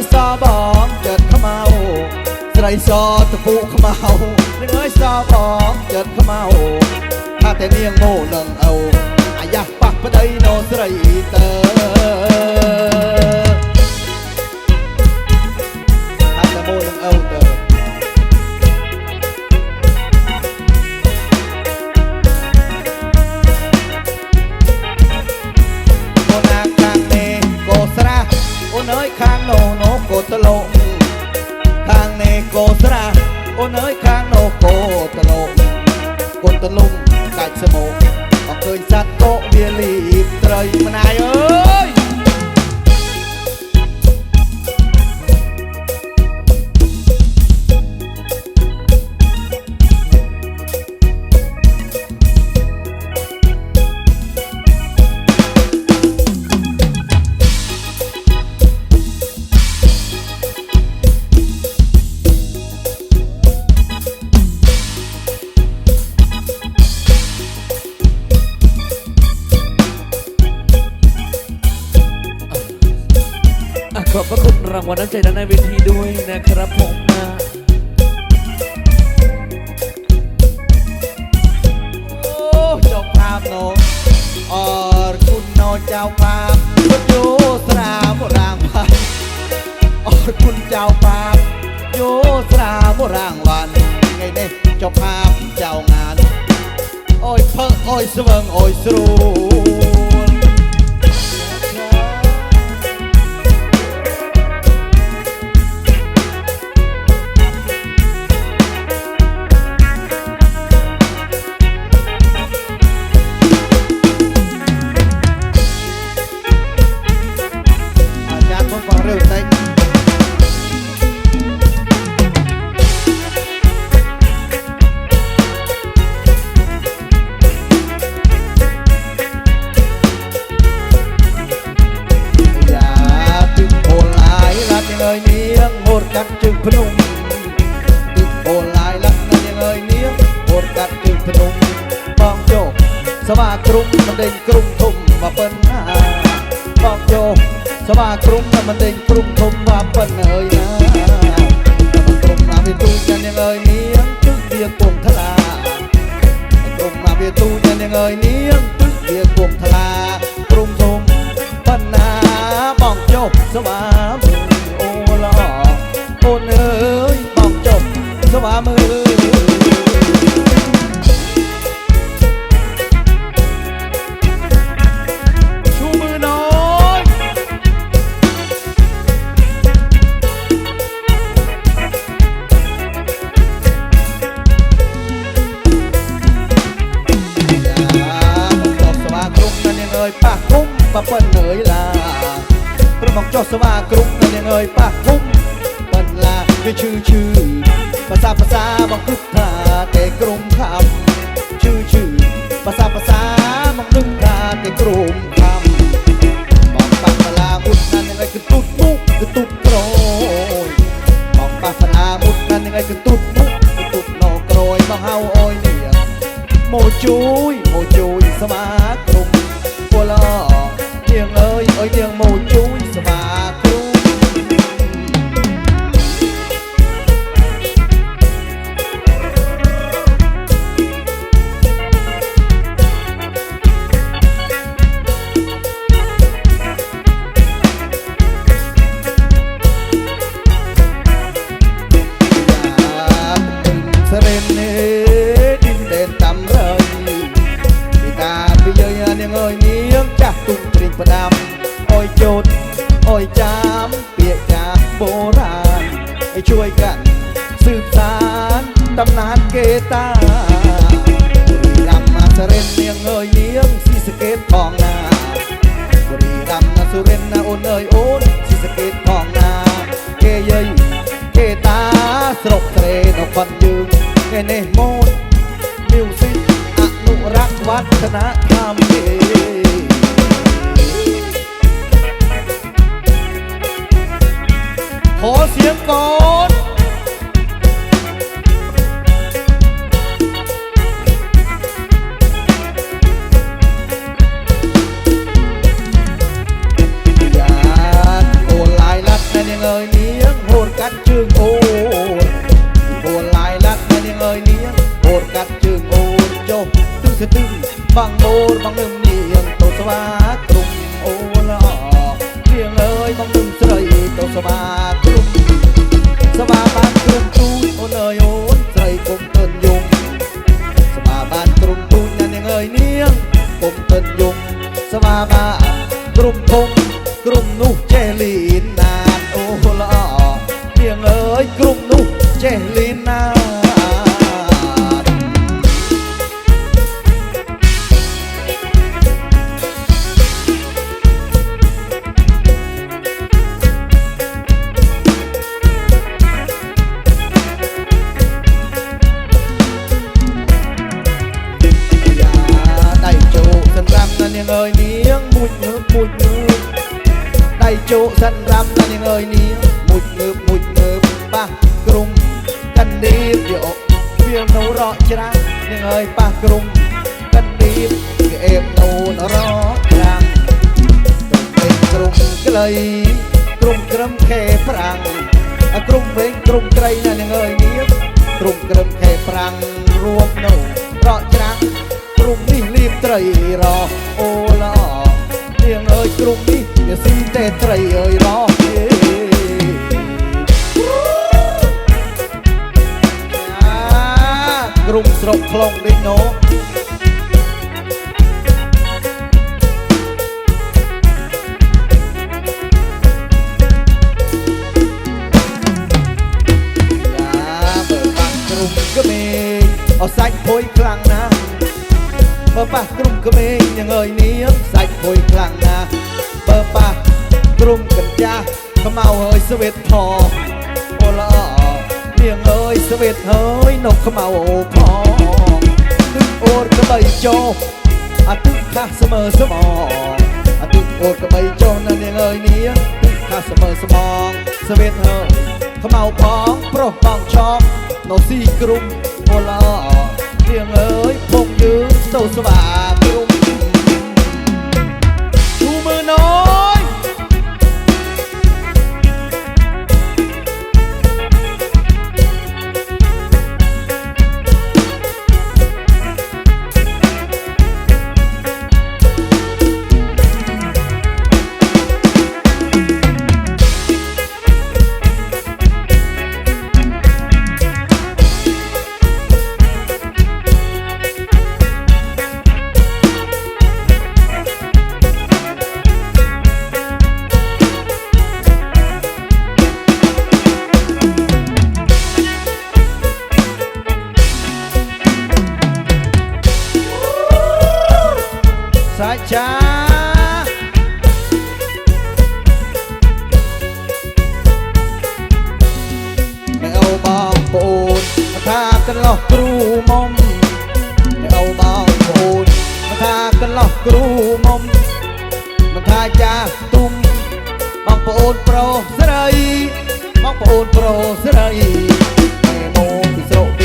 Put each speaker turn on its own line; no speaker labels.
យសបងចិត្តខ្មៅស្រីសតពូខ្មៅនឹងអើយសបងចិត្តខ្មៅថាតែនាងមោនឹងអូអាយ៉ាប៉ះប្តីណូស្រីតើ សត្វក៏វាលីបត្រីម្នាយអើយ
อบพระคุณรางวัลน้ำใจด้านในเวทีด้วยนะครับผม
มาโอ้จบภาพโนอรคุณนอเจ้าภาพคุณโยสรามรางพันอรคุณเจ้าภาพโยสรามรางวัน ไงเนี่เจ้าภาพเจ้างาน โอ้ยเพ้อโอ้ยสว่างโอ้ยสรู ភ្នំបងចុះសមាក្រុមមិនដេញក្រុមធំមកប៉ុណ្ណាបងចុះសមាក្រុមមិនដេញក្រុមធំមកប៉ុណ្ណាអើយណាក្រុមណាវាទូចានយ៉ាងអើយនាងជឹកវាពងថ្លាក្រុមមកវាទូញ៉ាំនាងអើយនាងទឹកវាគង់ថ្លាព្រំធំបណ្ណាបងចុះស្វា យឡាព្រមមកចុះស្វាគ្រប់ណានាងអើយប៉ះគុំប៉ុនឡាវាឈឺឈឺភាសាភាសាមកគិតថាតែក្រុមខំឈឺឈឺភាសាភាសាមកនឹកថាតែក្រុមខំបង ำนานเกตาบุรีรัมย์มาสรินនាងអើយនាងស៊ីសะเกตทองนาบุรีรัมย์มาสุรินทร์ណាអូនអើយអូនស៊ីសะเกตทองนาគេយាយគេតាស្រុកស្រែនៅប៉ុនយើងថ្ងៃនេះម៉ូត Music អនុរក្សវឌ្ឍនធម៌គេខอเสียงก่อน ក្សិនរ៉ាំណានាងអើយនាងមួយងើបមួយងើបប៉ះក្រុមកណ្ដៀបយកវានៅរកច្រាំងនាងអើយប៉ះក្រុមកណ្ដៀបគេអេបនៅរកច្រាំងទៅក្រុមក្លីក្រុមក្រឹមខេប្រាំងអាក្រុមវិញក្រុមត្រីណានាងអើយនាងក្រុមក្រឹមខេប្រាំងរួមនៅរកច្រាំងក្រុមនេះលៀបត្រីរោអូឡោនាងអើយក្រុមនេះ វាស៊ីតែត្រីអើយរោអាក្រុមស្រុកខ្លងដូចណូយ៉ាបើបាក់ក្រុមក្មេងអោសាច់ភុយខ្លាំងណាស់បើប៉ះក្រុមក្មេងយ៉ាងអើយនាងសាច់ភុយខ្លាំងណាស់បើប៉ះ ក្រុមកញ្ចាស់ខ្មៅហើយស្វេតផអូល្អនាងអើយស្វេតហើយនៅខ្មៅអូផងទឹកអូនក្បីចុះអាទឹកខាស់ស្មើស្មងអាទឹកអូនក្បីចុះណានាងអើយនាងទឹកខាស់ស្មើស្មងស្វេតហើយខ្មៅផងប្រុសបងឆោកនៅស៊ីក្រុមអូល្អនាងអើយភពយើងទៅស្វាក្រុម ថាកន្លោះគ្រូ